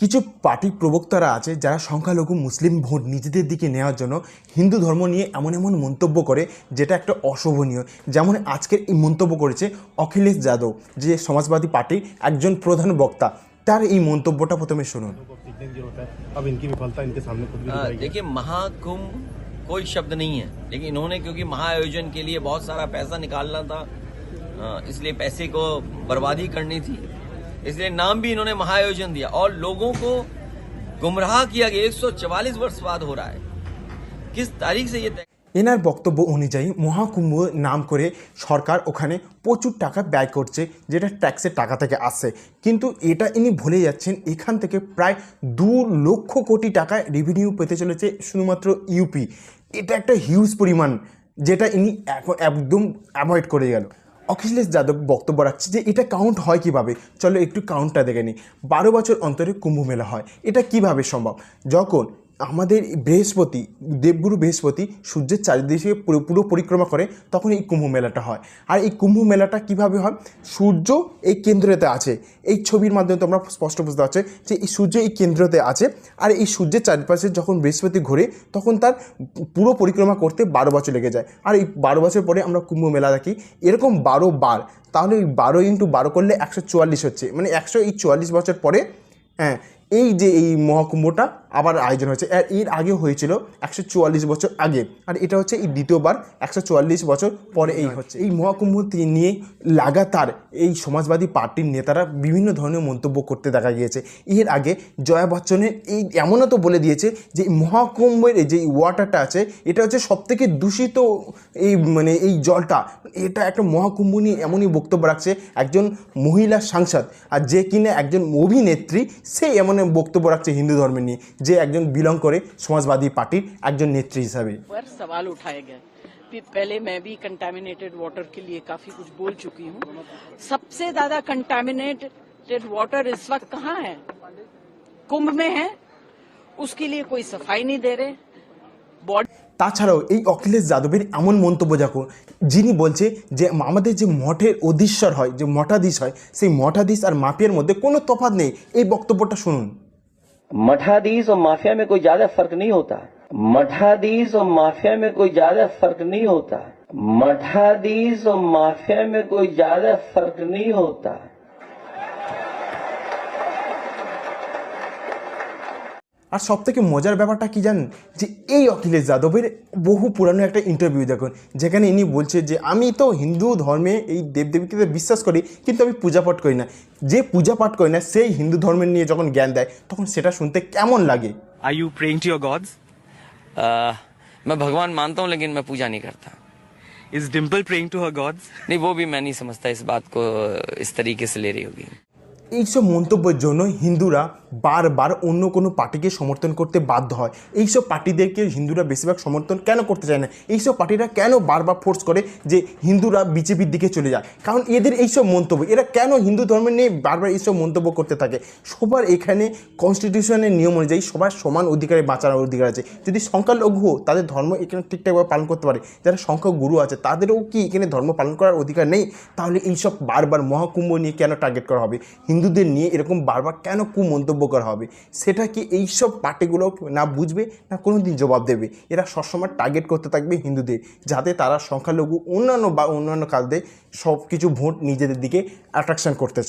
কিছু পার্টি প্রবক্তারা আছে যারা সংখ্যালঘু মুসলিম ভোট নিজেদের দিকে নেওয়ার জন্য হিন্দু ধর্ম নিয়ে এমন এমন মন্তব্য করে যেটা একটা অশোভনীয় যেমন আজকের এই মন্তব্য করেছে অখিলেশ যাদব যে সমাজবাদী পার্টির একজন প্রধান বক্তা তার এই মন্তব্যটা প্রথমে শুনুন को सीखने की जरूरत है अब इनकी विफलता इनके सामने खुद भी आ, दिखाई है। देखिए महाकुंभ कोई शब्द नहीं है लेकिन इन्होंने क्योंकि महाआयोजन के लिए बहुत सारा पैसा निकालना था आ, इसलिए पैसे को बर्बादी करनी थी इसलिए नाम भी इन्होंने महाआयोजन दिया और लोगों को गुमराह किया गया 144 वर्ष बाद हो रहा है किस तारीख से ये तय এনার বক্তব্য অনুযায়ী মহাকুম্ভ নাম করে সরকার ওখানে প্রচুর টাকা ব্যয় করছে যেটা ট্যাক্সের টাকা থেকে আসছে কিন্তু এটা ইনি ভুলে যাচ্ছেন এখান থেকে প্রায় দু লক্ষ কোটি টাকা রেভিনিউ পেতে চলেছে শুধুমাত্র ইউপি এটা একটা হিউজ পরিমাণ যেটা ইনি এখন একদম অ্যাভয়েড করে গেল অখিলেশ যাদব বক্তব্য রাখছে যে এটা কাউন্ট হয় কীভাবে? চলো একটু কাউন্টটা দেখে নিই। বারো বছর অন্তরে কুম্ভ মেলা হয়। এটা কীভাবে সম্ভব? যখন আমাদের বৃহস্পতি, দেবগুরু বৃহস্পতি সূর্যের চারিদিকে পুরো পুরো পরিক্রমা করে, তখন এই কুম্ভ মেলাটা হয়। আর এই কুম্ভ মেলাটা কীভাবে হয়? সূর্য এই কেন্দ্রতে আছে। এই ছবির মাধ্যমে তোমরা স্পষ্ট বুঝতে পারছ যে এই সূর্য এই কেন্দ্রতে আছে। আর এই সূর্যের চারপাশে যখন বৃহস্পতি ঘোরে, তখন তার পুরো পরিক্রমা করতে বারো বছর লেগে যায়। আর এই বারো বছর পরে আমরা কুম্ভ মেলা দেখি। এরকম বারো বার, তাহলে ওই বারো ইন্টু বারো করলে একশো চুয়াল্লিশ হচ্ছে। মানে একশো এই চুয়াল্লিশ বছর পরে হ্যাঁ এই যে এই মহাকুম্ভটা আবার আয়োজন হয়েছে। আর এর আগে হয়েছিল একশো চুয়াল্লিশ বছর আগে। আর এটা হচ্ছে এই দ্বিতীয়বার একশো চুয়াল্লিশ বছর পরে এই হচ্ছে। এই মহাকুম্ভটি নিয়ে লাগাতার এই সমাজবাদী পার্টির নেতারা বিভিন্ন ধরনের মন্তব্য করতে দেখা গিয়েছে। এর আগে জয়া বচ্চনের এই, এমনও তো বলে দিয়েছে যে মহাকুম্ভের যে ওয়াটারটা আছে, এটা হচ্ছে সবথেকে দূষিত এই মানে এই জলটা। এটা একটা মহাকুম্ভ নিয়ে এমনই বক্তব্য রাখছে একজন মহিলা সাংসদ। আর যে কিনা একজন অভিনেত্রী, সে এমন বক্তব্য রাখছে হিন্দু ধর্ম নিয়ে। যে একজন বিলং করে সমাজবাদী পার্টির একজন নেত্রী হিসাবে पर सवाल उठाए गए फिर पहले मैं भी कंटामिनेटेड वाटर के लिए काफी कुछ बोल चुकी हूँ सबसे ज्यादा कंटामिनेटेड वाटर इस वक्त कहाँ है कुंभ में है उसके लिए कोई सफाई नहीं दे रहे बॉडी তাছাড়াও এই অখিলেশ যাদবের এমন মন্তব্য দেখো যিনি বলছে যে আমাদের যে মঠের অধীশ্বর হয় যে মঠাধীশ হয় সেই মঠাধীশ আর মাফিয়ার মধ্যে কোনো তফাৎ নেই এই বক্তব্যটা শুনুন مٹھادیس اور مافیا میں کوئی زیادہ فرق نہیں ہوتا۔ مٹھادیس اور مافیا میں کوئی زیادہ فرق نہیں ہوتا۔ مٹھادیس اور مافیا میں کوئی زیادہ فرق نہیں ہوتا۔ আর সব থেকে মজার ব্যাপারটা কি জানেন যে এই অখিলেশ যাদবের বহু পুরানো একটা ইন্টারভিউ দেখুন যেখানে ইনি বলছে যে আমি তো হিন্দু ধর্মে এই দেবদেবীকে তো বিশ্বাস করি কিন্তু আমি পূজা পাঠ করি না যে পূজা পাঠ করি না সেই হিন্দু ধর্মের নিয়ে যখন জ্ঞান দেয় তখন সেটা শুনতে কেমন লাগে Are you praying to your gods? आ, मैं भगवान मानता हूँ लेकिन मैं पूजा नहीं करता Is Dimple praying to her gods? नहीं वो भी मैं नहीं समझता इस बात को इस तरीके से ले रही होगी এইসব মন্তব্যের জন্য হিন্দুরা বারবার অন্য কোনো পার্টিকে সমর্থন করতে বাধ্য হয়। এইসব পার্টিদেরকে হিন্দুরা বেশিরভাগ সমর্থন কেন করতে চায় না? এইসব পার্টিরা কেন বারবার ফোর্স করে যে হিন্দুরা বিজেপির দিকে চলে যায়? কারণ এদের এইসব মন্তব্য, এরা কেন হিন্দু ধর্মের নিয়ে বারবার এইসব মন্তব্য করতে থাকে? সবার এখানে কনস্টিটিউশনের নিয়ম অনুযায়ী সবার সমান অধিকারে বাঁচানোর অধিকার আছে। যদি সংখ্যালঘু তাদের ধর্ম এখানে ঠিকঠাকভাবে পালন করতে পারে, যারা সংখ্যাগুরু আছে তাদেরও কি এখানে ধর্ম পালন করার অধিকার নেই? তাহলে এইসব বারবার মহাকুম্ভ নিয়ে কেন টার্গেট করা হবে? হিন্দুদের নিয়ে এরকম বারবার কেন কু মন্তব্য করা হবে। সেটা কি এইসব পার্টিগুলো না বুঝবে, না কোনো দিন জবাব দেবে? এরা সবসময় টার্গেট করতে থাকবে হিন্দুদের, যাতে তারা সংখ্যালঘু অন্যান্য বা অন্যান্য কাজে সব কিছু ভোট নিজেদের দিকে অ্যাট্রাকশন করতে চায়।